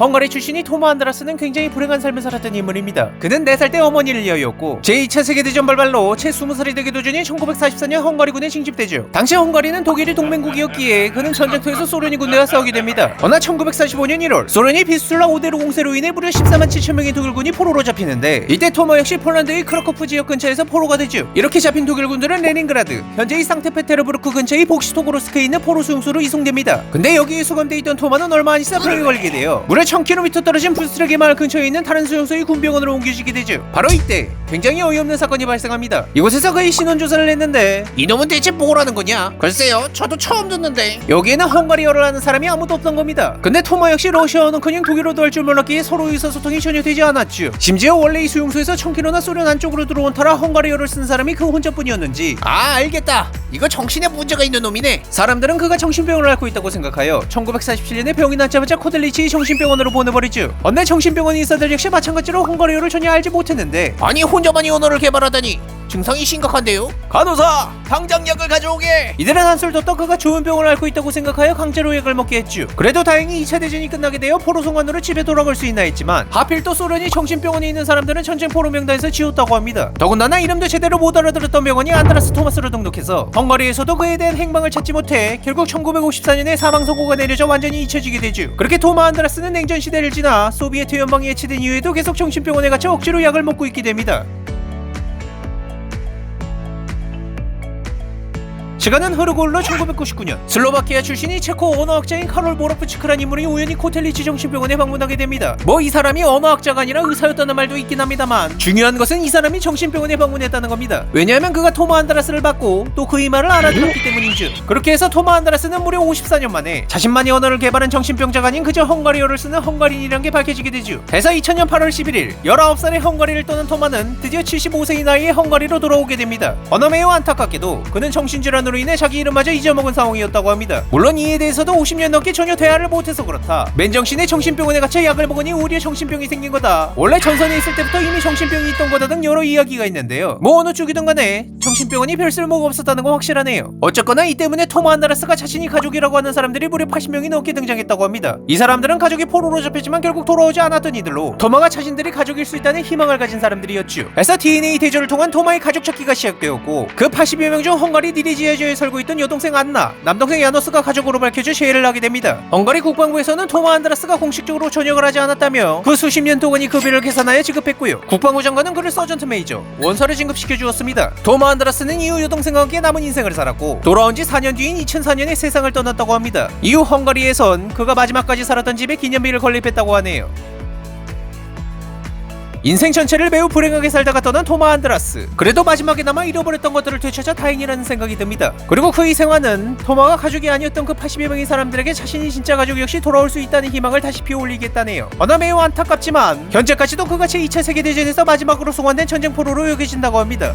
헝가리 출신이 토마 안드라스는 굉장히 불행한 삶을 살았던 인물입니다. 그는 4살 때 어머니를 여의었고 제2차 세계대전 발발로 채 20살이 되기 도 전인 1944년 헝가리군에 징집되죠. 당시 헝가리는 독일이 동맹국이었기에 그는 전쟁터에서 소련이 군대와 싸우게 됩니다. 어느 1945년 1월 소련이 비스툴라 5대로 공세로 인해 무려 14만 7천 명의 독일군이 포로로 잡히는데 이때 토마 역시 폴란드의 크라코프 지역 근처에서 포로가 되죠. 이렇게 잡힌 독일군들은 레닌그라드, 현재의 상트페테르부르크 근처의 복시토고로스크에 있는 포로 수용소로 이송됩니다. 근데 여기에 수감돼 있던 토마는 얼마 안 있어 병에 걸리게 돼요. 무려 1000km 떨어진 부스트르게 마을 근처에 있는 다른 수용소의 군병원으로 옮겨지게 되죠. 바로 이때 굉장히 어이없는 사건이 발생합니다. 이곳에서 그의 신원 조사를 했는데 이놈은 대체 뭐라는 거냐? 글쎄요, 저도 처음 듣는데. 여기에는 헝가리어를 하는 사람이 아무도 없던 겁니다. 근데 토마 역시 러시아어는커녕 독일어도 할 줄 몰랐기에 서로 의사소통이 전혀 되지 않았죠. 심지어 원래 이 수용소에서 1000km나 소련 안쪽으로 들어온 터라 헝가리어를 쓴 사람이 그 혼자뿐이었는지 아 알겠다. 이거 정신에 문제가 있는 놈이네. 사람들은 그가 정신병을 앓고 있다고 생각하여 1947년에 병이 낫자마자 코델리치 정신병원으로 보내버리죠. 언제 정신병원 의사들 역시 마찬가지로 헝가리어를 전혀 알지 못했는데 아니 혼 자만이 언어를 개발하다니 증상이 심각한데요? 간호사! 당장 약을 가져오게! 이들은 한술 더 그가 좋은 병을 앓고 있다고 생각하여 강제로 약을 먹게 했죠. 그래도 다행히 2차 대전이 끝나게 되어 포로 송환으로 집에 돌아갈 수 있나 했지만 하필 또 소련이 정신병원에 있는 사람들은 전쟁 포로 명단에서 지웠다고 합니다. 더군다나 이름도 제대로 못 알아들었던 병원이 안드라스 토마스로 등록해서 헝가리에서도 그에 대한 행방을 찾지 못해 결국 1954년에 사망 선고가 내려져 완전히 잊혀지게 되죠. 그렇게 토마 안드라스는 냉전 시대를 지나 소비에트 연방이 해체된 이후에도 계속 정신병원에 갇혀 억지로 약을 먹고 있게 됩니다. 시간은 흐르고 흘러 1999년 슬로바키아 출신이 체코 언어학자인 카롤 모로프치크란 인물이 우연히 코텔리치 정신병원에 방문하게 됩니다. 뭐 이 사람이 언어학자가 아니라 의사였다는 말도 있긴 합니다만 중요한 것은 이 사람이 정신병원에 방문했다는 겁니다. 왜냐하면 그가 토마 안드라스를 받고 또 그의 말을 알아들었기 때문인즉 그렇게 해서 토마 안드라스는 무려 54년 만에 자신만이 언어를 개발한 정신병자가 아닌 그저 헝가리어를 쓰는 헝가리인이란 게 밝혀지게 되죠. 해서 2000년 8월 11일 19살의 헝가리를 떠난 토마는 드디어 75세의 나이에 헝가리로 돌아오게 됩니다. 어느 매우 안타깝게도 그는 정신질환으로 인해 자기 이름마저 잊어먹은 상황이었다고 합니다. 물론 이에 대해서도 50년 넘게 전혀 대화를 못해서 그렇다. 맨정신에 정신병원에 갇혀 약을 먹으니 오히려 정신병이 생긴 거다. 원래 전선에 있을 때부터 이미 정신병이 있던 거다 등 여러 이야기가 있는데요. 뭐 어느 쪽이든 간에 정신병원이 별 쓸모가 없었다는 건 확실하네요. 어쨌거나 이 때문에 토마 안다라스가 자신이 가족이라고 하는 사람들이 무려 80명이 넘게 등장했다고 합니다. 이 사람들은 가족이 포로로 잡혔지만 결국 돌아오지 않았던 이들로 토마가 자신들이 가족일 수 있다는 희망을 가진 사람들이었죠. 그래서 DNA 대조를 통한 토마의 가족 찾기가 시작되었고 그 80여 명 중 헝가리 니리지 아주에 살고 있던 여동생 안나, 남동생 야노스가 가족으로 밝혀져 재해를 하게 됩니다. 헝가리 국방부에서는 토마 안드라스가 공식적으로 전역을 하지 않았다며 그 수십 년 동안 이 급여를 계산하여 지급했고요. 국방부 장관은 그를 서전트 메이저, 원서를 진급시켜 주었습니다. 토마 안드라스는 이후 여동생과 함께 남은 인생을 살았고 돌아온 지 4년 뒤인 2004년에 세상을 떠났다고 합니다. 이후 헝가리에선 그가 마지막까지 살았던 집에 기념비를 건립했다고 하네요. 인생 전체를 매우 불행하게 살다가 떠난 토마 안드라스. 그래도 마지막에나마 잃어버렸던 것들을 되찾아 다행이라는 생각이 듭니다. 그리고 그의 생활은 토마가 가족이 아니었던 그 80여 명의 사람들에게 자신이 진짜 가족 역시 돌아올 수 있다는 희망을 다시 피어올리겠다네요. 어나 매우 안타깝지만 현재까지도 그가 제2차 세계대전에서 마지막으로 송환된 전쟁 포로로 여겨진다고 합니다.